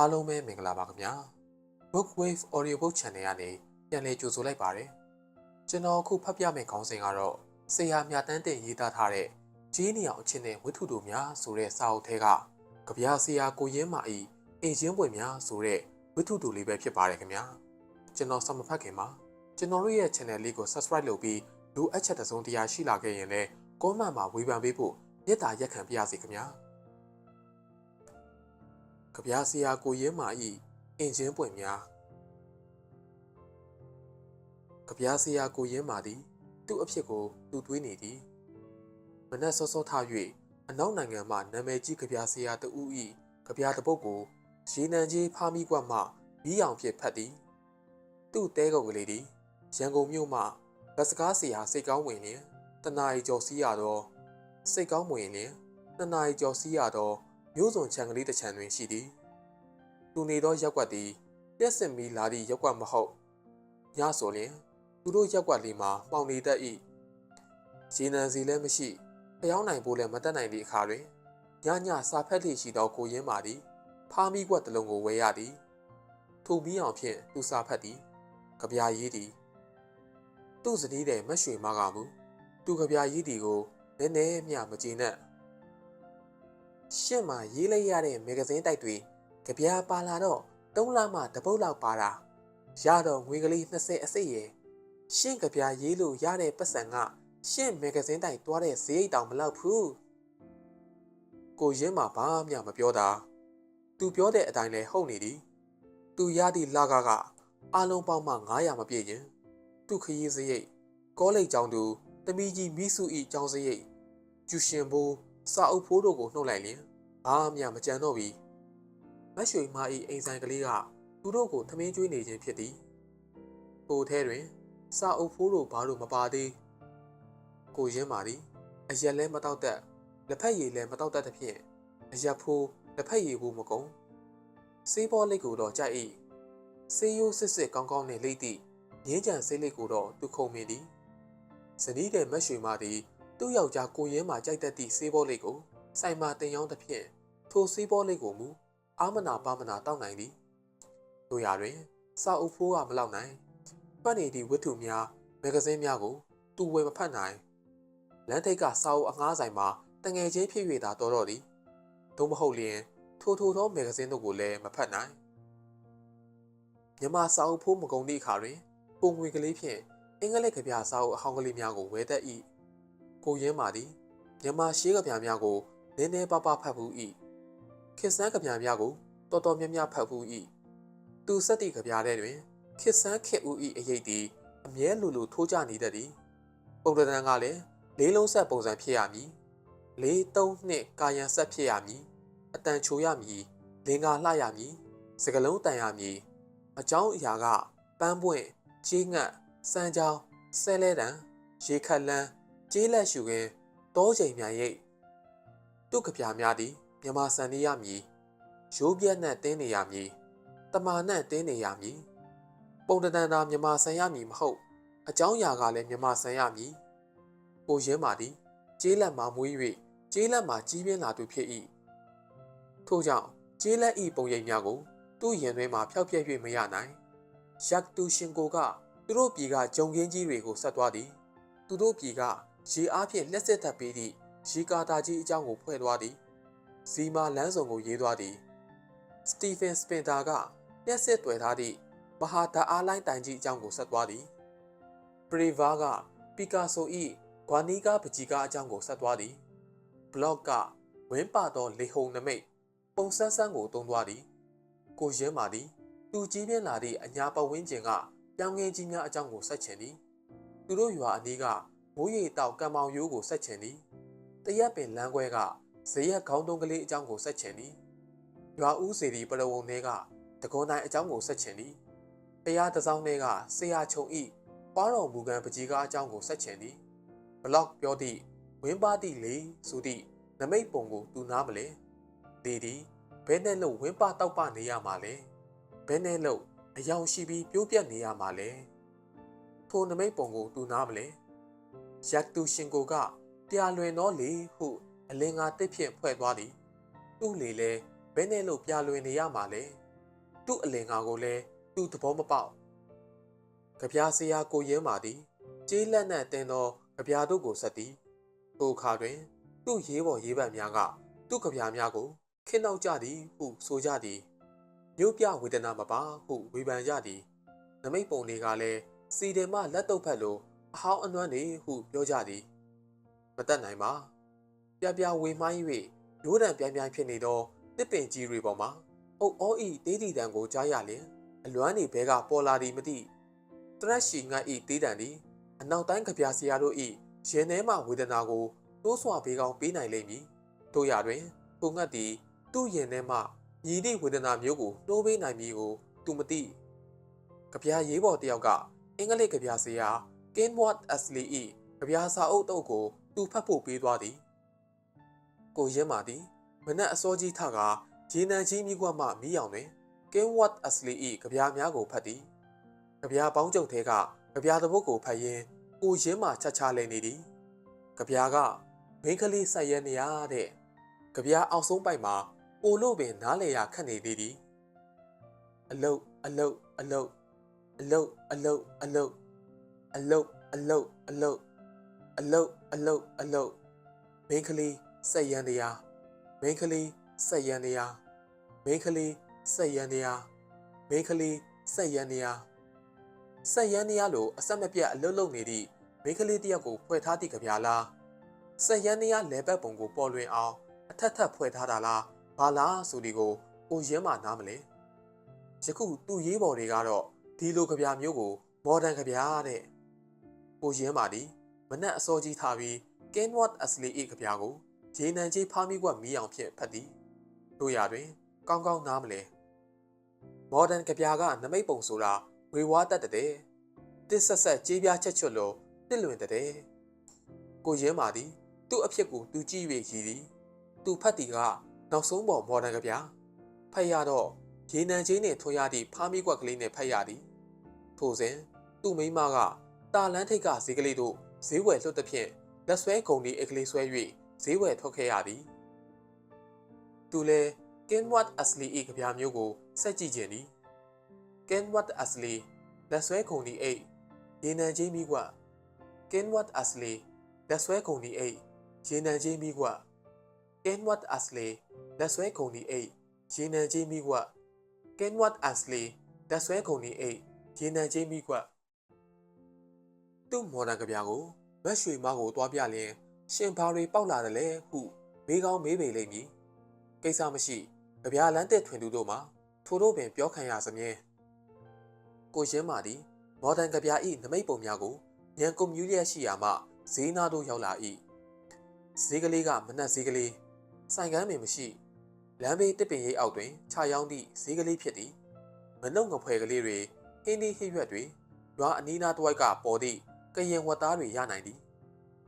အားလုံးပဲမင်္ဂလာပါခင်ဗျာ Bookwave Audio Book Channel ကနေပြန်လည်ကြိုဆိုလိုက်ပါတယ်ကျွန်တော်အခုဖတ်ပြမယ့်ခေါင်းစဉ်ကတော့ဆရာမြတ်တန်းတင်ရေးသားထားတဲ့ကြီးနေအောင်အချင်းတဲ့ဝိထုတို့များဆိုတဲ့စာအုပ်ထဲကကြပြဆရာကိုရင်းမာဤအိမ်ချင်းပွင့်များဆိုတဲ့ဝိထုတို့လေးပဲဖြစ်ပါတယ်ခင်ဗျာကျွန်တော်စမဖတ်ခင်မှာကျွန်တော်တို့ရဲ့ channel လေးကို subscribe လုပ်ပြီးလူအပ်ချက်တစ်စုံတရာရှိလာခဲ့ရင်လည်း comment မှာဝေဖန်ပေးဖို့မေတ္တာရက်ခံပါရစေခင်ဗျာ ကြပြာဆရာကိုရဲမာဤအင်ဂျင်ပွင့်များကြပြာဆရာကိုရဲမာသည်သူ့အဖြစ်ကိုသူတွေးနေသည်မနက်စောစောထ၍အနောက်နိုင်ငံမှနာမည်ကြီးကြပြာဆရာတဦးဤကြပြာတပုတ်ကိုရေနံကြီးဖားမိကွက်မှပြီးအောင်ဖြစ်ဖတ်သည်သူ့တဲကုတ်ကလေးသည်ရန်ကုန်မြို့မှဗတ်စကားဆရာစိတ်ကောင်းဝင်လျင်တနာရီကျော်စီးရသောစိတ်ကောင်းဝင်လျင်တနာရီကျော်စီးရသော မျိုးစုံခြံကလေးတစ်ခြံတွင်ရှိသည်သူနေသောရက်ွက်သည်ပြက်စင်မီလာသည့်ရက်ွက်မဟုတ်ညဆိုလျင်သူတို့ရက်ွက်လေးမှာမှောင်နေတတ်၏ရေနံစီလည်းမရှိဖျောင်းနိုင်ဖို့လည်းမတက်နိုင်သည့်အခါတွင်ညညစာဖက်သည့်ရှိသောကိုရင်းမာသည်ဖားမိကွက်တစ်လုံးကိုဝဲရသည်ထိုပြီးအောင်ဖြင့်သူစာဖက်သည်ကြပြာရေးသည်သူ့ဇနီးတဲ့မက်ရွှေမကမူသူကြပြာရေးသည်ကိုနည်းနည်းမျှမကြည်နပ် ရှင့်မှာရေးလိုက်ရတဲ့မဂ္ဂဇင်းတိုက်တွေကြပြာပါလာတော့3လမှတပုတ်လောက်ပါတာရတော့ငွေကလေး20အစိတ်ရယ်ရှင့်ကြပြာရေးလို့ရတဲ့ပတ်စံကရှင့်မဂ္ဂဇင်းတိုက်တွားတဲ့ဈေးတောင်မလောက်ဘူးကိုရင်းမှာဘာမှမပြောတာသူပြောတဲ့အတိုင်းလဲဟုတ်နေသည်သူရသည့်လကကအလုံးပေါင်းမှ900မပြည့်ရင်သူခရီးစရိတ်ကောလိပ်ကျောင်းသူတမီကြီးမိစုဤကျောင်းစရိတ်ကျူရှင်ဘိုး စာအုပ်ဖိုးတို့ကိုနှုတ်လိုက်လျင်ဘာမှမကြံတော့ပြီမတ်ရွှေမ၏အိမ်ဆိုင်ကလေးကသူတို့ကိုသမင်းကျွေးနေခြင်းဖြစ်သည်ကိုထဲတွင် စာအုပ်ဖိုးတို့ဘာလို့မပါသေးကိုရင်းမာသည်အရက်လဲမတောက်တတ်လက်ဖက်ရည်လဲမတောက်တတ်သဖြင့်အရက်ဖိုးလက်ဖက်ရည်ဘူးမကုန်စေးဘောလိတ်ကိုတော့ကြိုက်၏စေးရိုးစစ်စစ်ကောင်းကောင်းနဲ့လိမ့်သည့်ငင်းကြံစေးလိတ်ကိုတော့သူခုံမိသည်ဇနီးတဲ့မတ်ရွှေမသည် သူ့ယောက်ျားကိုရင်းမှာကြိုက်တတ်သည့်စေးဘောလိတ်ကိုဆိုင်မှာတင်ရောင်းသဖြင့်ထိုစေးဘောလိတ်ကိုမူအာမနာပါမနာတောက်နိုင်သည်တို့ရတွင်စာအုပ်ဖိုးကမလောက်နိုင်ဖတ်နေသည့်ဝတ္ထုများမဂ္ဂဇင်းများကိုသူဝယ်မဖတ်နိုင်လမ်းထိပ်ကစာအုပ်အငှားဆိုင်မှာတငယ်ချင်းဖြစ်၍သာတော်တော့သည်သို့မဟုတ်လျင်ထိုထိုသောမဂ္ဂဇင်းတို့ကိုလည်းမဖတ်နိုင်မြမစာအုပ်ဖိုးမကုန်သည့်အခါတွင်ပုံငွေကလေးဖြင့်အင်္ဂလိပ်ကဗျာစာအုပ်အဟောင်းကလေးများကိုဝယ်တတ်၏ ကိုရင်းမာသည်မြမရှေးကဗျာများကိုနည်းနည်းပါးပါးဖတ်ဘူး၏ခေဆန်းကဗျာများကိုတော်တော်များများဖတ်ဘူး၏သူစက်တီကဗျာတဲ့တွင်ခေဆန်းခေဦး၏အရေးသည်အမြဲလူလူထိုးကြနေတတ်သည်ပုံတန်ကလည်းလေးလုံးဆက်ပုံစံဖြစ်ရမည်လေးသုံးနှစ်ကာယံဆက်ဖြစ်ရမည်အတန်ချိုရမည်လင်္ကာလှရမည်စကလုံးတန်ရမည်အကြောင်းအရာကပန်းပွင့်ကြီးငတ်စမ်းကြောင်းဆဲလဲတံရေခတ်လန်း ကျေးလက်ရှုခင်းတောချိန်မြန်ရိပ်တုကပြာများသည်မြမဆန်နေရမည်ရိုးပြက်နဲ့တင်းနေရမည်တမာနဲ့တင်းနေရမည်ပုံတန်တန်သာမြမဆန်ရမည်မဟုတ်အကြောင်းအရာကလည်းမြမဆန်ရမည်ကိုရင်းမာသည်ကျေးလက်မှာမွေး၍ကျေးလက်မှာကြီးပြင်းလာသူဖြစ်၏ထို့ကြောင့်ကျေးလက်ဤပုံရိပ်များကိုသူ့ရင်တွင်မှဖျောက်ပြက်၍မရနိုင်ရက်တူရှင်ကိုကသူတို့ပြည်ကဂျုံကင်းကြီးတွေကိုဆက်သွားသည် သူတို့ပြည်က ရေအားဖြင့်လက်စစ်သက်ပေးသည့်ရေကာတာကြီးအကြောင်းကိုဖွဲ့သွားသည်ဇီမာလန်းစုံကိုရေးသွားသည်စတီဖန်စပင်တာကလက်စစ်တွေ့ထားသည့်မဟာတာအားလိုင်းတိုင်ကြီးအကြောင်းကိုဆက်သွားသည်ပရီဗာကပီကာဆို၏ဂွာနီကာပကြီးကားအကြောင်းကိုဆက်သွားသည်ဘလော့ကဝင်းပါသောလေဟုန်နမိတ်ပုံစန်းစန်းကိုတုံးသွားသည်ကိုရင်းမာသည်သူကြီးပြင်းလာသည့်အညာပဝင်းကျင်ကပြောင်းငင်းကြီးများအကြောင်းကိုဆက်ချင်သည်သူတို့ရွာအနီးက မိုးရီတောက်ကံမောင်ရိုးကိုဆက်ချင်သည်တရက်ပင်လမ်းခွဲကဇရက်ခေါင်းတုံးကလေးအကြောင်းကိုဆက်ချင်သည်ရွာဦးစီဒီပလဝုံတွေကတကွန်တိုင်းအကြောင်းကိုဆက်ချင်သည်တရားတစောင်းတွေကဆရာချုံဤပွားတော်မူကံပကြီးကားအကြောင်းကိုဆက်ချင်သည်ဘလော့ပြောသည့်ဝင်းပါသည့်လေဆိုသည့်နမိတ်ပုံကိုသူနားမလဲလေသည်ဘဲနဲ့လို့ဝင်းပါတောက်ပနေရမှာလဲဘဲနဲ့လို့အယောင်ရှိပြီးပြိုးပြက်နေရမှာလဲထိုနမိတ်ပုံကိုသူနားမလဲ ရက်တူရှင်ကိုကပြာလွင်တော့လေဟုအလင်္ကာတစ်ဖြင့်ဖွဲ့သွားသည်သူ့လေလဲဘဲနဲ့လို့ပြာလွင်နေရမှာလဲသူ့အလင်ငါကိုလည်းသူ့သဘောမပေါက်ကြပြားဆရာကိုရဲမာသည်ကျေးလက်နက်တင်သောကြပြားတို့ကိုဆက်သည်ထိုအခါတွင် သူ့ရေးပေါ်ရေးပတ်များကသူ့ကြပြားများကိုခင်းနောက်ကြသည်ဟုဆိုကြသည်မြို့ပြဝေဒနာမပါဟုဝေဖန်ကြသည်နမိတ်ပုံတွေကလည်းစီတယ်မှလက်တော့ဖက်လို အဟောင်းအနွမ်းနေဟုပြောကြသည်မတတ်နိုင်ပါပြပြဝေမှိုင်း၍ရိုးတံပြန်ပြန်ဖြစ်နေသောတစ်ပင်ကြီးတွေပေါ်မှာအုတ်အောဤတေးတီတံကိုကြားရလျင်အလွမ်းနေဘဲကပေါ်လာသည်မသိတရက်ရှိငတ်ဤတေးတံသည်အနောက်တိုင်းကြပြဆရာတို့ဤရင်ထဲမှဝေဒနာကိုတိုးစွာဘေးကောင်းပေးနိုင်လိမ့်မည်တို့ရတွင်ထိုငတ်သည်သူ့ရင်ထဲမှညီသည့်ဝေဒနာမျိုးကိုနှိုးပေးနိုင်မည်ကိုသူမသိကြပြရေးပေါ်တယောက်ကအင်္ဂလိပ်ကြပြဆရာ Kenward Ashley ၏ကြပြစာအုပ်တုပ်ကိုသူဖတ်ဖို့ပေးသွားသည်ကိုရင်းမာသည်မနက်အစောကြီးထကရေနံကြီးမိကွက်မှမီးရောင်တွင် Kenward Ashley ၏ကြပြများကိုဖတ်သည်ကြပြပေါင်းကျုပ်ထဲကကြပြသဘုတ်ကိုဖတ်ရင်းကိုရင်းမာချက်ချလဲနေသည်ကြပြကမင်းကလေးဆက်ရဲနေရတဲ့ကြပြအောက်ဆုံးပိုက်မှာပိုလို့ပင်နားလေရခတ်နေသေးသည်အလုတ်အလုတ်အလုတ်အလုတ်အလုတ်အလုတ် အလုတ်အလုတ်အလုတ်အလုတ်အလုတ်အလုတ်မင်းကလေးဆက်ရန်တရားမင်းကလေးဆက်ရန်တရားမင်းကလေးဆက်ရန်တရားမင်းကလေးဆက်ရန်တရားဆက်ရန်တရားလို့အဆက်မပြတ်အလုတ်လုတ်နေသည့်မင်းကလေးတယောက်ကိုဖွဲ့ထားသည့်ကြပြလားဆက်ရန်တရားလဲပတ်ပုံကိုပေါ်လွင်အောင်အထက်ထပ်ဖွဲ့ထားတာလားဘာလားဆိုဒီကိုကိုရင်းမှနားမလဲယခုသူ့ရေးပေါ်တွေကတော့ဒီလိုကြပြမျိုးကိုမော်ဒန်ကြပြတဲ့ ကိုရင်းပါသည်မနက်အစောကြီးထားပြီး Kenward Ashley ၏ကြပြကိုရေနံကြီးဖားမိကွက်မီးအောင်ဖြင့်ဖတ်သည်တို့ရတွင် ကောင်းကောင်းနားမလဲမော်ဒန်ကြပြကနမိတ်ပုံဆိုတာဝေဝါးတတ်တဲ့တစ်ဆက်ဆက်ကြေးပြားချက်ချွတ်လို့တစ်လွင်တဲ့ကိုရင်းပါသည် သူ့အဖြစ်ကိုသူကြည့်၍ရည်သည်သူဖတ်သည်ကနောက်ဆုံးပေါ်မော်ဒန်ကြပြဖတ်ရတော့ရေနံချင်းနဲ့ထွားရသည့်ဖားမိကွက်ကလေးနဲ့ဖတ်ရသည်ထိုစဉ်သူ့မိမက တာလန်းထိတ်ကဈေးကလေးတို့ဈေးဝယ်လွတ်သဖြင့်လက်ဆွဲကုန်ဒီအကလေးဆွဲ၍ဈေးဝယ်ထွက်ခဲ့ရသည်သူလည်း Kenward Ashley ၏ကြပြမျိုးကိုစက်ကြည့်ခြင်းသည် Kenward Ashley လက်ဆွဲကုန်ဒီအိတ်ရေနံချင်းမိကွ Kenward Ashley လက်ဆွဲကုန်ဒီအိတ်ရေနံချင်းမိကွ Kenward Ashley လက်ဆွဲကုန်ဒီအိတ်ရေနံချင်းမိကွ Kenward Ashley လက်ဆွဲကုန်ဒီအိတ်ရေနံချင်းမိကွ သူ့မော်ဒန်ကြပြကိုမက်ရွှေမကိုတွားပြလျင်ရှင်ဘာတွေပေါက်လာတယ်လဲဟုမေးကောင်းမေးပေလိမ့်မည်ကိစ္စမရှိကြပြလန်းတဲ့ထွင်သူတို့မှာထိုတို့ပင်ပြောခံရစမြဲကိုရှင်းမာသည်မော်ဒန်ကြပြဤနမိတ်ပုံများကိုညံကွန်မြူလျက်ရှိရာမှဈေးနာတို့ရောက်လာ၏ဈေးကလေးကမနှက်ဈေးကလေးဆိုင်ကမ်းပင်မရှိလမ်းဘေးတစ်ပင်ရိပ်အောက်တွင်ခြာရောင်းသည့်ဈေးကလေးဖြစ်သည်မနှုတ်ငဖွယ်ကလေးတွေဟင်းဒီဟိရွက်တွေရွာအနီးနားတစ်ဝိုက်ကပေါ်သည့် ကရင်ဝတ်သားတွေရနိုင်သည်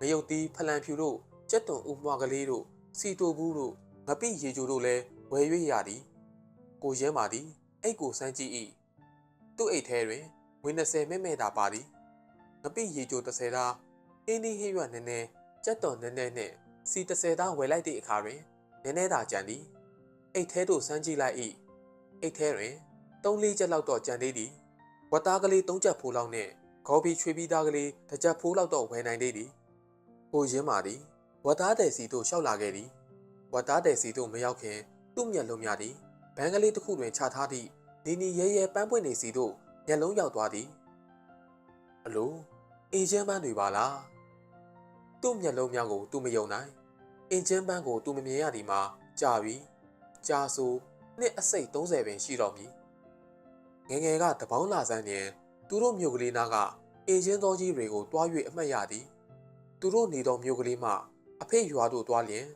ငရုတ်သီးဖလန်ဖြူတို့ကြက်သွန်ဥမွားကလေးတို့စီတိုဘူးတို့ငပိရေချိုတို့လည်းဝယ်၍ရသည်ကိုရဲမာသည်အိတ်ကိုစမ်းကြည့်၏သူ့အိတ်ထဲတွင်ငွေ20မဲ့မဲ့သာပါသည်ငပိရေချို30သားအင်းဒီဟိရွက်နည်းနည်းကြက်သွန်နည်းနည်းနှင့်စီ30သားဝယ်လိုက်သည့်အခါတွင်နည်းနည်းသာကြံသည်အိတ်ထဲသို့စမ်းကြည့်လိုက်၏အိတ်ထဲတွင်3-4ချက်လောက်တော့ကြံသေးသည်ဝတ်သားကလေး3ချက်ဖိုးလောက်နှင့် ခေါ်ပြီးချွေပြီးသားကလေးတစ်ချက်ဖိုးလောက်တော့ဝယ်နိုင်သေးသည်ကိုရင်းမာသည်ဝတ်သားတဲ့စီသို့ရှောက်လာခဲ့သည်ဝတ်သားတဲ့စီသို့မရောက်ခင်သူ့မျက်လုံးများသည်ဘန်းကလေးတစ်ခုတွင်ခြာထားသည့်နီနီရဲရဲပန်းပွင့်နေစီသို့မျက်လုံးရောက်သွားသည်အလိုအေဂျင့်ပန်းတွေပါလားသူ့မျက်လုံးများကိုသူမယုံနိုင်အင်ဂျင်ပန်းကိုသူမမြင်ရသည်မှာကြာပြီကြာဆိုနှစ်အစိတ်30ပင်ရှိတော်မူငငယ်ကတပေါင်းလာစမ်းရင် သူတို့မြို့ကလေးနာကအင်ဂျင်တော်ကြီးတွေကိုတွား၍အမှတ်ရသည်သူတို့နေသောမြို့ကလေးမှအဖေရွာသို့တွားလျင်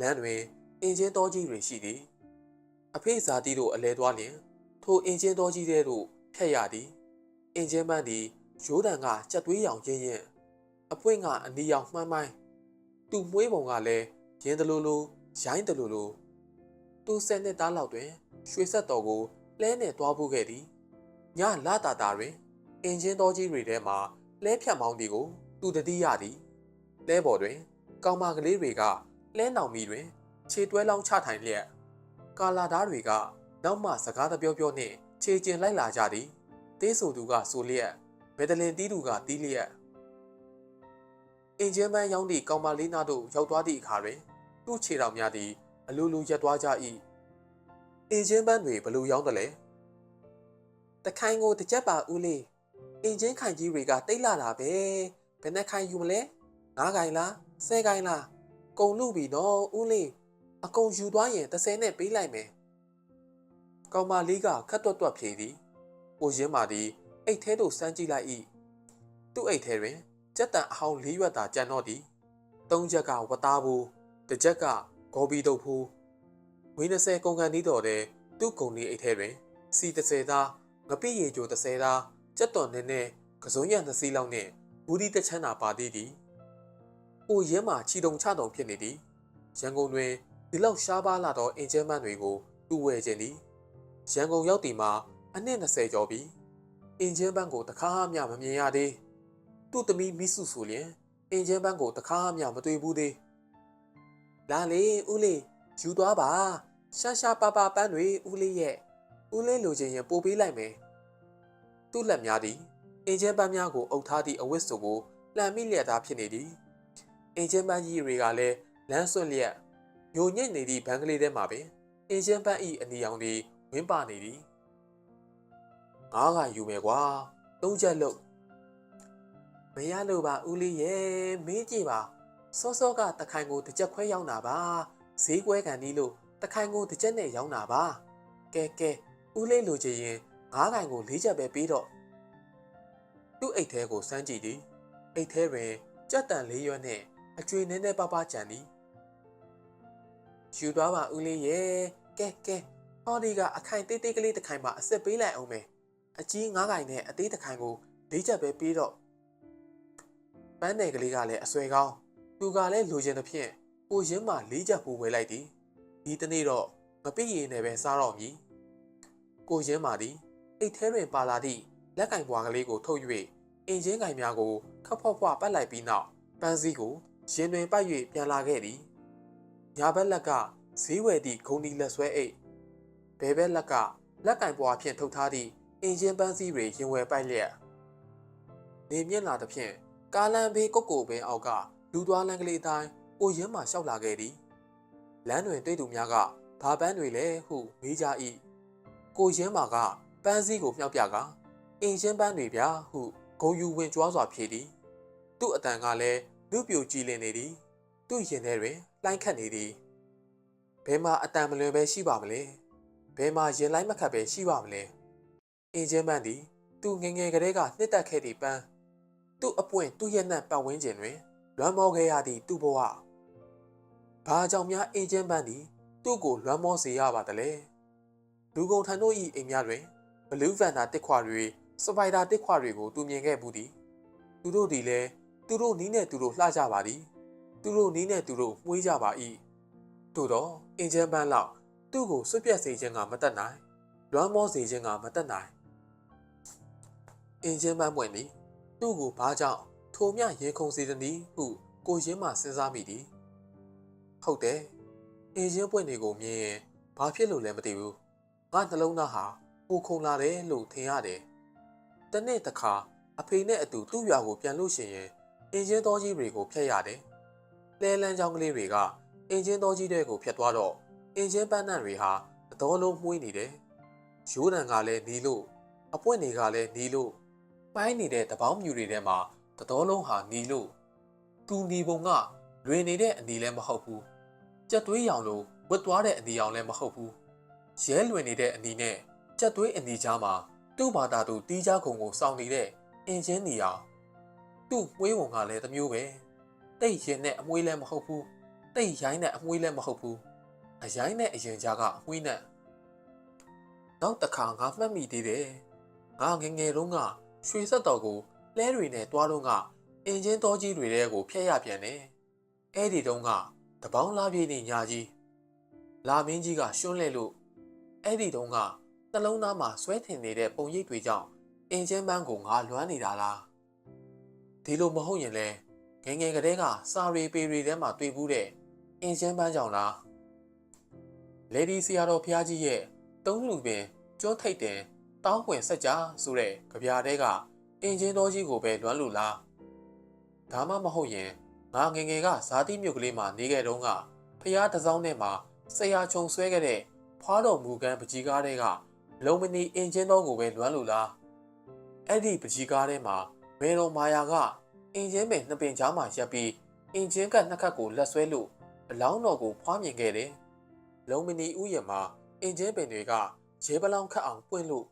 လမ်းတွင်အင်ဂျင်တော်ကြီးတွေရှိသည်အဖေဇာတိတို့အလဲတွားလျင်ထိုအင်ဂျင်တော်ကြီးတွေတို့ဖြတ်ရသည်အင်ဂျင်ပန်းသည်ရိုးတံကကြက်သွေးရောင်ရင်းရင်အပွင့်ကအနီရောင်မှန်းမိုင်းသူ့မွေးပုံကလည်းရင်းတလူလူရိုင်းတလူလူသူဆယ်နှစ်သားလောက်တွင် ရွှေဆက်တော်ကိုလဲနဲ့တွားဖို့ခဲ့သည်ညလာတာတာတွင် အင်ဂျင်တော်ကြီးတွေထဲမှလဲဖြတ်မောင်းသည်ကိုသူတတိရသည်လဲပေါ်တွင် ကောင်မကလေးတွေကလဲနောင်မီတွင် ခြေတွဲလောင်းချထိုင်လျက်ကာလာသားတွေကနောက်မှစကားတပြောပြောနှင့်ခြေကျင်လိုက်လာကြသည်တေးဆိုသူကဆိုလျက်မက်ဒလင်တီးသူကတီးလျက်အင်ဂျင်မန်ရောင်းသည့်ကောင်မလေးနာတို့ရောက်သွားသည့်အခါတွင်သူ့ခြေတော်များသည် အလိုလိုရက်သွားကြ၏အင်ဂျင်ပန်းတွေဘလို့ရောင်းတယ်လဲတခိုင်ကိုတစ်ချက်ပါဦးလေး အင်ဂျင်ခိုင်ကြီးတွေကတိတ်လာတာပဲဘယ်နှခိုင်ယူမလဲငါးခိုင်လားဆယ်ခိုင်လားကုံလူပြီနော်ဦးလေးအကုန်ယူသွားရင်30နဲ့ပေးလိုက်မယ်ကောင်မလေးကခတ်တွတ်တွတ်ဖြေသည်ကိုရင်းမာသည်အိတ်ထဲသို့စမ်းကြည့်လိုက်၏သူ့အိတ်ထဲတွင်ကြက်တန်အဟောင်းလေးရွက်သာကြံတော့သည်သုံးချက်ကဝသားဘူးတစ်ချက်ကဂေါ်ဘီတုပ်ဖူးဝင်း20ကုန်ကန်နီးတော်တဲ့သူ့ကုံလေးအိတ်ထဲတွင်စီ30သားငပိရေကြို30သား ကြက်တော်နဲ့နဲ့ကစုံရံသစီးလောက်နဲ့ဘူးဒီတချမ်းသာပါသေးသည်။အိုရဲမှာခြီတုံချတုံဖြစ်နေသည်။ရန်ကုန်တွင်ဒီလောက်ရှားပါလာသောအင်ဂျင်မန်တွေကိုတူဝဲခြင်းသည်။ရန်ကုန်ရောက်ဒီမှာအနှစ်20ကျော်ပြီ။အင်ဂျင်ဘန်ကိုတခါမှမမြင်ရသေး။သူ့သမီးမိစုဆိုလျင်အင်ဂျင်ဘန်ကိုတခါမှမတွေ့ဘူးသေး။လာလေဦးလေးယူသွားပါရှာရှာပါပါပန်းတွေဦးလေးရဲ့ဦးလေးလိုချင်ရင်ပို့ပေးလိုက်မယ် သူ့လက်များသည်အင်ဂျင်ပန်းများကိုအုပ်ထားသည့်အဝတ်စုံကိုလှန်မိလျက်သားဖြစ်နေသည်အင်ဂျင်ပန်းကြီးတွေကလည်းလမ်းစွန့်လျက်ညိုညစ်နေသည့်ဘန်ကလေးထဲမှာပင်အင်ဂျင်ပန်း၏အနီရောင်သည်ဝင်းပါနေသည်ငါးကယူမယ်ကွာသုံးချက်လို့မရလို့ပါဦးလေးရဲ့မင်းကြည့်ပါစောစောကတခိုင်ကိုတစ်ချက်ခွဲရောက်တာပါဈေးကွဲကန်ဒီလို့တခိုင်ကိုတစ်ချက်နဲ့ရောင်းတာပါကဲကဲဦးလေးလိုချင်ရင် ငါးခိုင်ကို၄ချက်ပဲပြီးတော့သူ့အိတ်ထဲကိုစမ်းကြည့်သည်အိတ်ထဲတွင်ကြက်တန်လေးရွက်နှင့်အကျွေနည်းနည်းပါးပါးကြံသည်ယူသွားပါဦးလေးရဲ့ကဲကဲဟောဒီကအခိုင်တေးသေးကလေးတစ်ခိုင်ပါအစ်စ်ပေးလိုက်အောင်မယ်အကြီးငါးခိုင်နဲ့အသေးတစ်ခိုင်ကို၄ချက်ပဲပြီးတော့ပန်းနယ်ကလေးကလည်းအဆွဲကောင်းသူကလည်းလိုချင်သဖြင့်ကိုရင်းမှ၄ချက်ပူဝဲလိုက်သည်ဒီတနေ့တော့မပြည့်ရည်နဲ့ပဲစားတော့မည်ကိုရင်းမာသည် အိတ်ထဲတွင်ပါလာသည့်လက်ကင်ပွားကလေးကိုထုတ်၍အင်ဂျင်ကင်များကိုခပ်ဖွားဖွားပတ်လိုက်ပြီးနောက်ပန်းစည်းကိုရင်တွင်ပတ်၍ပြန်လာခဲ့သည်ညာဘက်လက်ကဈေးဝယ်သည့်ဂုံဒီလက်ဆွဲအိတ်ဘဲဘက်လက်ကလက်ကင်ပွားဖြင့်ထုတ်ထားသည့်အင်ဂျင်ပန်းစည်းတွေရင်ဝယ်ပိုက်လျက်နေမြင့်လာသဖြင့်ကာလန်ဘေးကုတ်ကိုပင်အောက်ကလူသွားလန်းကလေးတိုင်းကိုရင်းမှလျှောက်လာခဲ့သည်လမ်းတွင်တွေ့သူများကဘာပန်းတွေလဲဟုမေးကြ၏ကိုရင်းမာက ပန်းစည်းကိုမြှောက်ပြကအင်ရှင်းပန်းတွေဗျာဟုဂုံယူဝင်ကြွားစွာဖြေသည် သူ့အတန်ကလည်းလူပြိုကြည်လင်နေသည် သူ့ရင်ထဲတွင်လှိုင်းခတ်နေသည်ဘယ်မှာအတန်မလွယ်ပဲရှိပါမလဲဘယ်မှာရင်လိုက်မခတ်ပဲရှိပါမလဲအင်ဂျင်ပန်းသည်သူငငယ်ကလေးကနှစ်သက်ခဲ့သည့်ပန်းသူ့အပွင့်သူ့ရဲ့နှံ့ပတ်ဝန်းကျင်တွင်လွမ်းမောခဲ့ရသည့်သူ့ဘဝဘာကြောင့်များအင်ဂျင်ပန်းသည်သူ့ကိုလွမ်းမောစေရပါသလဲလူကုန်ထံတို့၏အိမ်များတွင် ဘလူးဗန်တာတစ်ခွာတွေစပိုက်ဒါတစ်ခွာတွေကိုသူမြင်ခဲ့ဘူးသည်သူတို့သည်လည်းသူတို့နီးနဲ့သူတို့လှကြပါသည်သူတို့နီးနဲ့သူတို့မှုေးကြပါ၏သို့တော့အင်ဂျင်ပန်းလောက်သူ့ကိုဆွတ်ပြက်စေခြင်းကမတတ်နိုင်လွမ်းမောစေခြင်းကမတတ်နိုင်အင်ဂျင်ပန်းပွင့်သည်သူ့ကိုဘာကြောင့်ထိုမြရေခုံစေသည်နည်းဟုကိုရင်းမှစဉ်းစားမိသည်ဟုတ်တယ်အင်ဂျင်ပွင့်တွေကိုမြင်ရင်ဘာဖြစ်လို့လဲမသိဘူးငါနှလုံးသားဟာ ပူခုန်လာတယ်လို့ထင်ရတယ်တနေ့တစ်ခါအဖေနဲ့အတူသူ့ရွာကိုပြန်လို့ရှိရင်အင်ဂျင်တော်ကြီးတွေကိုဖျက်ရတယ်လဲလန်းချောင်းကလေးတွေကအင်ဂျင်တော်ကြီးတွေကိုဖျက်သွားတော့အင်ဂျင်ပန်းနှံတွေဟာအတော်လုံးမှုေးနေတယ်ရိုးတံကလည်းနီးလို့အပွင့်တွေကလည်းနီးလို့ပိုင်းနေတဲ့တပေါင်းမြူတွေထဲမှာတတော်လုံးဟာနီးလို့သူနီပုံကလွင်နေတဲ့အနီလည်းမဟုတ်ဘူးကြက်သွေးရောင်လို့ဝတ်သွားတဲ့အနီရောင်လည်းမဟုတ်ဘူးရဲလွင်နေတဲ့အနီနဲ့ ကြက်သွေးအနီကြားမှာသူ့ဘာသာသူတီးကြခုံကိုစောင့်နေတဲ့အင်ဂျင်နီယာသူ့မွေးဝင်ကလည်းတမျိုးပဲတိတ်ရင်နဲ့အမွေးလည်းမဟုတ်ဘူးတိတ်ရိုင်းနဲ့အမွေးလည်းမဟုတ်ဘူးအရိုင်းနဲ့အရင်ကြားကအမွေးနဲ့နောက်တစ်ခါငါမှတ်မိသေးတယ်ငါငငယ်တုန်းကရွှေဆက်တော်ကိုလဲတွေနဲ့တွားတော့ကအင်ဂျင်တော်ကြီးတွေတဲကိုဖျက်ရပြန်တယ်အဲ့ဒီတုန်းကတပေါင်းလာပြေးနေညာကြီးလာမင်းကြီးကရှွန်းလဲလို့အဲ့ဒီတုန်းက နှလုံးသားမှာဆွဲထင်နေတဲ့ပုံရိပ်တွေကြောင့်အင်ဂျင်ပန်းကိုငါလွမ်းနေတာလားဒီလိုမဟုတ်ရင်လဲငငယ်ကလေးကစာရီပေရီထဲမှာတွေ့ဘူးတဲ့အင်ဂျင်ပန်းကြောင့်လားလေဒီစီယာတော်ဖျားကြီးရဲ့သုံးလူပင်ကျွန်းထိတ်တယ်တောင်းခွင်ဆက်ကြဆိုတဲ့ကြပြတဲကအင်ဂျင်တော်ကြီးကိုပဲလွမ်းလို့လားဒါမှမဟုတ်ရင်ငါငယ်ငယ်ကဇာတိမြို့ကလေးမှာနေခဲ့တုန်းကဖျားတစ်စောင်းနဲ့မှာဆရာချုံဆွဲခဲ့တဲ့ဖွားတော်မူကန်ပကြီးကားတဲက လုံမနီအင်ဂျင်တော်ကိုပဲလွမ်းလို့လားအဲ့ဒီပကြီးကားထဲမှာမေတော်မာယာကအင်ဂျင်ပဲနှစ်ပင်ကြားမှာရပ်ပြီးအင်ဂျင်ကနှစ်ခတ်ကိုလက်ဆွဲလို့အလောင်းတော်ကိုဖွားမြင်ခဲ့တယ်လုံမနီဥယျာဉ်မှာအင်ဂျင်ပင်တွေကရဲပလောင်ခတ်အောင်ပွင့်လို့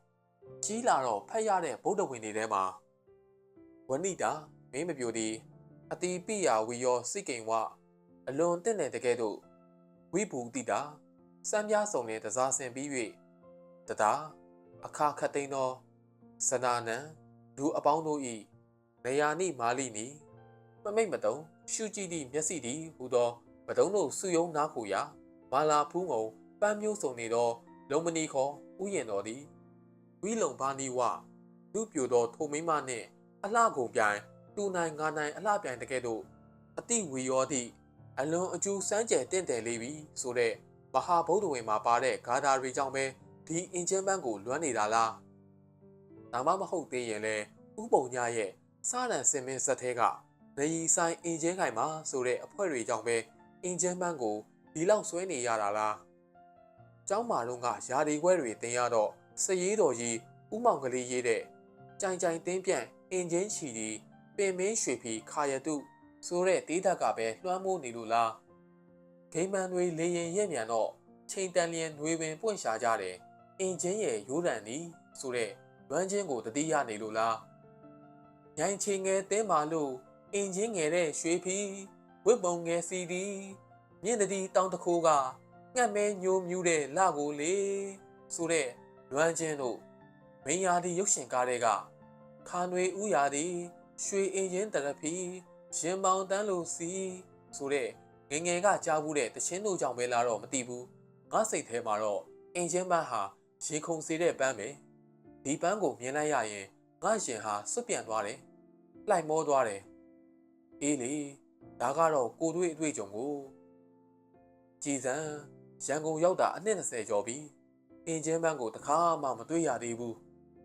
ကြီးလာတော့ဖက်ရတဲ့ဗုဒ္ဓဝင်တွေထဲမှာဝဏိတာမင်းမပြိုဒီအတီပိယာဝီယောစိတ်ကိန်ဝအလွန်တင့်တဲ့တကယ်တော့ဝိဘူတိတာစမ်းပြားစုံနဲ့တစားဆင်ပြီး၍ တတာအခါခတ်သိမ်းသောစနာနံလူအပေါင်းတို့ဤနေယာနိမာလိနီမမိတ်မတုံရှုကြည့်သည့်မျက်စိသည်ဟူသောမတုံတို့စုယုံနားခုရာမာလာဖူးငုံပန်းမျိုးစုံနေသော လုံမနီခေါ်ဥယျင်တော်သည်ဝီလုံဘာနီဝလူပြိုသောထုံမိမနှင့် အလှကုန်ပြိုင်တူနိုင်ငါနိုင်အလှပြိုင်တကယ်တော့အတိဝီရောသည့်အလွန်အကျူစမ်းကြဲတင့်တယ်လေးပြီဆိုတဲ့မဟာဗုဒ္ဓဝင်မှာပါတဲ့ဂါထာတွေကြောင့်ပဲ ဒီအင်ဂျင်ပန်းကိုလွမ်းနေတာလားဒါမှမဟုတ်သေးရင်လဲဥပုံညရဲ့စားတန်စင်မင်းဇက်သေးကနေရီဆိုင်အင်ဂျင်ခိုင်မှာဆိုတဲ့အဖွဲတွေကြောင့်ပဲအင်ဂျင်ပန်းကိုဒီလောက်ဆွဲနေရတာလားကျောင်းမာလုံးကယာဒီခွဲတွေတင်ရတော့စရေးတော်ကြီးဥမောင်ကလေးရေးတဲ့ကြိုင်ကြိုင်တင်းပြန့်အင်ဂျင်ချီဒီပင်မင်းရွှေဖီခါရတုဆိုတဲ့တေးသက်ကပဲလွှမ်းမိုးနေလို့လားဂိမ်းမန်တွေလေရင်ရက်မြန်တော့ချိန်တန်လျင်နှွေပင်ပွင့်ရှာကြတယ် အင်ဂျင်ရဲ့ရိုးတန်နီဆိုတဲ့လွမ်းချင်းကိုတတိယနေလို့လားညိုင်ချင်ငယ်တင်းပါလို့အင်ဂျင်ငယ်တဲ့ရွှေဖီဝစ်ပုံငယ်စီဒီမြင့်တတိတောင်းတခိုးကငှက်မဲညိုမြူးတဲ့လကိုလေဆိုတဲ့လွမ်းချင်းတို့မင်းယာဒီရုပ်ရှင်ကားတွေကခါနွေဥယာဒီရွှေအင်ဂျင်တရဖီရင်ပေါင်တန်းလို့စီဆိုတဲ့ငငယ်ကကြားဘူးတဲ့တချင်းတို့ကြောင့်ပဲလားတော့မသိဘူးငါစိတ်ထဲမှာတော့အင်ဂျင်ပန်းဟာ ရေခုန်စေတဲ့ပန်းပဲဒီပန်းကိုမြင်လိုက်ရရင်ငါရှင်ဟာစွတ်ပြန်သွားတယ်လှိုက်မောသွားတယ်အေးလေဒါကတော့ကိုတွေးအတွေ့အကြုံကိုကြည်စံရန်ကုန်ရောက်တာအနှစ်20ကျော်ပြီအင်ဂျင်ပန်းကိုတခါမှမတွေ့ရသေးဘူး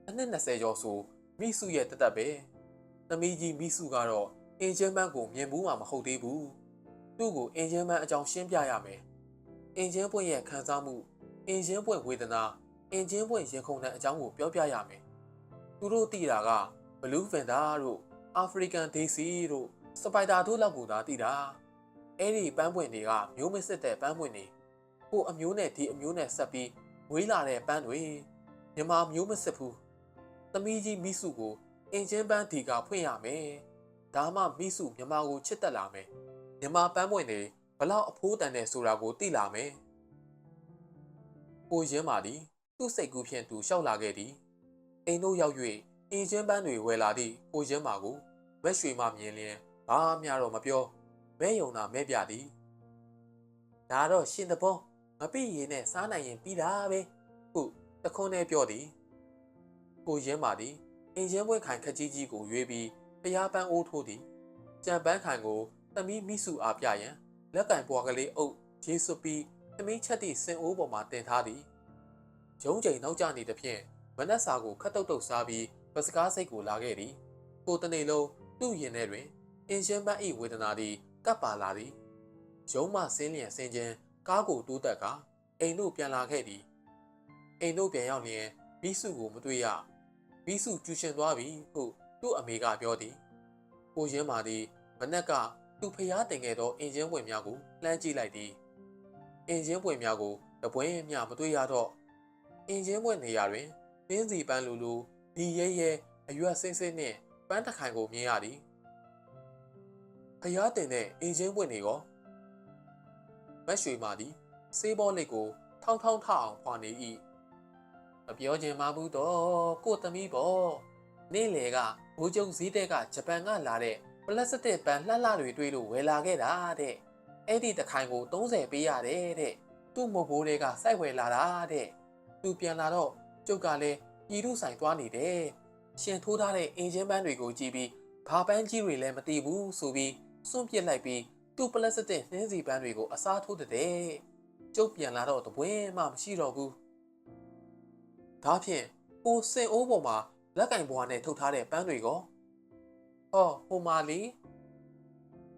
အနှစ်20ကျော်ဆိုမိစုရဲ့တသက်ပဲသမီးကြီးမိစုကတော့အင်ဂျင်ပန်းကိုမြင်ဘူးမှမဟုတ်သေးဘူးသူ့ကိုအင်ဂျင်ပန်းအကြောင်းရှင်းပြရမယ်အင်ဂျင်ပွင့်ရဲ့ခံစားမှုအင်ဂျင်ပွင့်ဝေဒနာ အင်ဂျင်ပွင့်ရင်ခုန်တဲ့အကြောင်းကိုပြောပြရမယ်သူတို့သိတာကဘလူးဖန်ဒါတို့အာဖရိကန်ဒေးစီတို့စပိုက်တာတို့လောက်ကိုသာသိတာအဲ့ဒီပန်းပွင့်တွေကမျိုးမစစ်တဲ့ပန်းပွင့်တွေကိုအမျိုးနဲ့ဒီအမျိုးနဲ့ဆက်ပြီးဝေးလာတဲ့ပန်းတွေမြန်မာမျိုးမစစ်ဘူးသမီးကြီးမိစုကိုအင်ဂျင်ပန်းဒီကဖွင့်ရမယ်ဒါမှမိစုမြန်မာကိုချစ်တက်လာမယ်မြန်မာပန်းပွင့်တွေဘလောက်အဖိုးတန်တယ်ဆိုတာကိုသိလာမယ်ကိုရင်းမာသည် သူ့စိတ်ကူးဖြင့်သူလျှောက်လာခဲ့သည်အိမ်တို့ရောက်၍အင်ဂျင်ပန်းတွေဝယ်လာသည့်ကိုရင်းမာကိုမက်ရွှေမှမြင်လျင်ဘာမှတော့မပြောမဲယုံတာမဲပြသည်ဒါတော့ရှင်တဘောမပြည့်ရင်နဲ့စားနိုင်ရင်ပြီးတာပဲဟုတခွန်းနဲ့ပြောသည်ကိုရင်းမာသည်အင်ဂျင်ပွင့်ခိုင်ခကြီးကြီးကိုရွေးပြီးဖျားပန်းအိုးထိုးသည်ကြံပန်းခိုင်ကိုသမီးမိစုအားပြရန်လက်ကင်ပွားကလေးအုပ်ရေစွပြီးသမီးချက်သည့်စင်အိုးပေါ်မှတင်ထားသည် ဂျုံချိန်နောက်ကျနေသဖြင့်မနက်စာကိုခတ်တုတ်တုတ်စားပြီးပစကားစိတ်ကိုလာခဲ့သည်ကိုတနေ့လုံးသူ့ရင်ထဲတွင်အင်ရှင်မတ်၏ဝေဒနာသည်ကပ်ပါလာသည်ရုံးမှဆင်းလျက်ဆင်းခြင်းကားကိုတိုးတက်ကအိမ်တို့ပြန်လာခဲ့သည်အိမ်တို့ပြန်ရောက်လျင်မိစုကိုမတွေ့ရမိစုကျူရှင်သွားပြီဟုသူ့အမေကပြောသည်ကိုရင်းမာသည်မနက်ကသူဖျားတင်ခဲ့သောအင်ဂျင်ပွင့်များကိုလှမ်းကြည့်လိုက်သည်အင်ဂျင်ပွင့်များကိုတပွဲမျှမတွေ့ရတော့ အင်ဂျင်ပွင့်နေရာတွင်ပင်းစီပန်းလူလူဒီရဲရဲအရွက်ဆင်းဆင်းနှင့်ပန်းတခိုင်ကိုမြင်ရသည်ဖျားတင်တဲ့အင်ဂျင်ပွင့်နေကောမက်ရွှေမာသည်စေးဘောလိတ်ကို ထောင်းထောင်းထအောင်ဖွာနေ၏မပြောချင်ပါဘူးတော့ကိုသမီးပေါ့နေ့လေကဘိုးကျုံစည်းတဲ့ကဂျပန်ကလာတဲ့ပလတ်စတစ်ပန်လှလှတွေတွေးလို့ဝယ်လာခဲ့တာတဲ့အဲ့ဒီတခိုင်ကို30ပေးရတယ်တဲ့သူ့မဘိုးတွေကစိုက်ဝယ်လာတာတဲ့ သူပြန်လာတော့ကျုပ်ကလည်းပြည်သူဆိုင်သွားနေတယ်ရှင်ထိုးထားတဲ့အင်ဂျင်ပန်းတွေကိုကြည့်ပြီးဘာပန်းကြီးတွေလည်းမသိဘူးဆိုပြီးစွန့်ပစ်လိုက်ပြီးသူ့ပလတ်စတစ်နှင်းစီပန်းတွေကိုအစားထိုးတဲ့ကျုပ်ပြန်လာတော့တပွဲမှမရှိတော့ဘူးဒါဖြင့်ကိုစင်အိုးပေါ်မှာလက်ကင်ဘွားနဲ့ထုတ်ထားတဲ့ပန်းတွေကောဟောဟိုမာလီ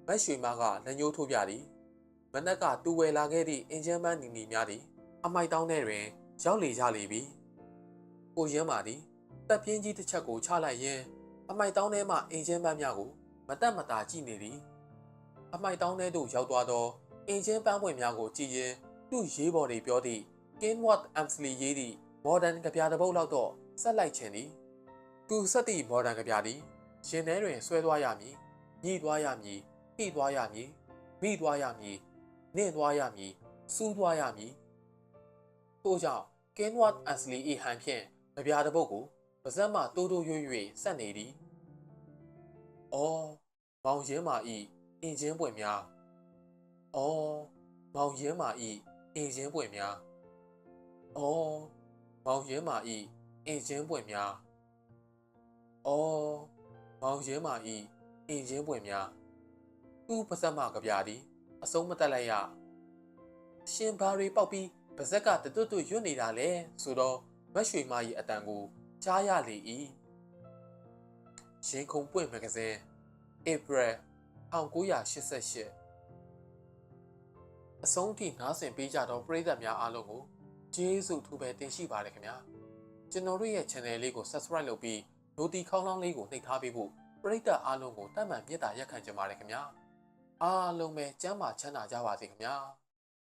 မက်ရွှေမကလက်ညှိုးထိုးပြသည်မနက်ကတူဝယ်လာခဲ့သည့်အင်ဂျင်ပန်းနီနီများသည်အမိုက်တောင်းထဲတွင် ရောက်လေကြလေပြီကိုရမ်းပါသည်တပ်ပြင်းကြီးတစ်ချက်ကိုချလိုက်ရင်းအမိုက်တောင်းထဲမှအင်ဂျင်ပန်းများကိုမတက်မတာကြည့်နေသည်အမိုက်တောင်းထဲသို့ရောက်သွားသောအင်ဂျင်ပန်းပွင့်များကိုကြည့်ရင်သူ့ရေးပေါ်တွေပြောသည့် Kenworth Amsley ရေးသည့် modern ကြပြတစ်ပုတ်လောက်တော့ဆက်လိုက်ခြင်းသည်သူဆက်သည့် modern ကြပြသည်ရှင်ထဲတွင်ဆွဲသွားရမည်ညှိသွားရမည်ဖိသွားရမည်မိသွားရမည်နင့်သွားရမည်စူးသွားရမည် ထို့ကြောင့် Kenworth Amsley ၏ဟန်ဖြင့်ကြပြတစ်ပုတ်ကိုပါဇက်မှတိုးတိုးရွရွဆက်နေသည်အော်မောင်ရင်းမာဤအင်ဂျင်ပွင့်များအော်မောင်ရင်းမာဤအင်ဂျင်ပွင့်များအော်မောင်ရင်းမာဤအင်ဂျင်ပွင့်များအော်မောင်ရင်းမာဤအင်ဂျင်ပွင့်များသူ့ပါဇက်မှကြပြသည်အစုံမတက်လိုက်ရရှင်ဘာတွေပေါက်ပြီး ပါဇက်ကတွတ်တွတ်ရွတ်နေတာလေဆိုတော့မက်ရွှေမကြီးအတန်ကိုကြားရလေ၏ရင်ခုန်ပွင့်မဂဇင်း April 1988အဆုံးထိနားဆင်ပေးကြတော့ပရိသတ်များအားလုံးကိုကျေးဇူးထူးပဲတင်ရှိပါတယ်ခင်ဗျာကျွန်တော်တို့ရဲ့ channel လေးကို subscribe လုပ်ပြီး notification ခေါင်းလောင်းလေးကိုနှိပ်ထားပေးဖို့ပရိသတ်အားလုံးကိုတတ်မှန်မေတ္တာရက်ခံကြပါတယ်ခင်ဗျာအားလုံးပဲကျမ်းမာချမ်းသာကြပါစေခင်ဗျာ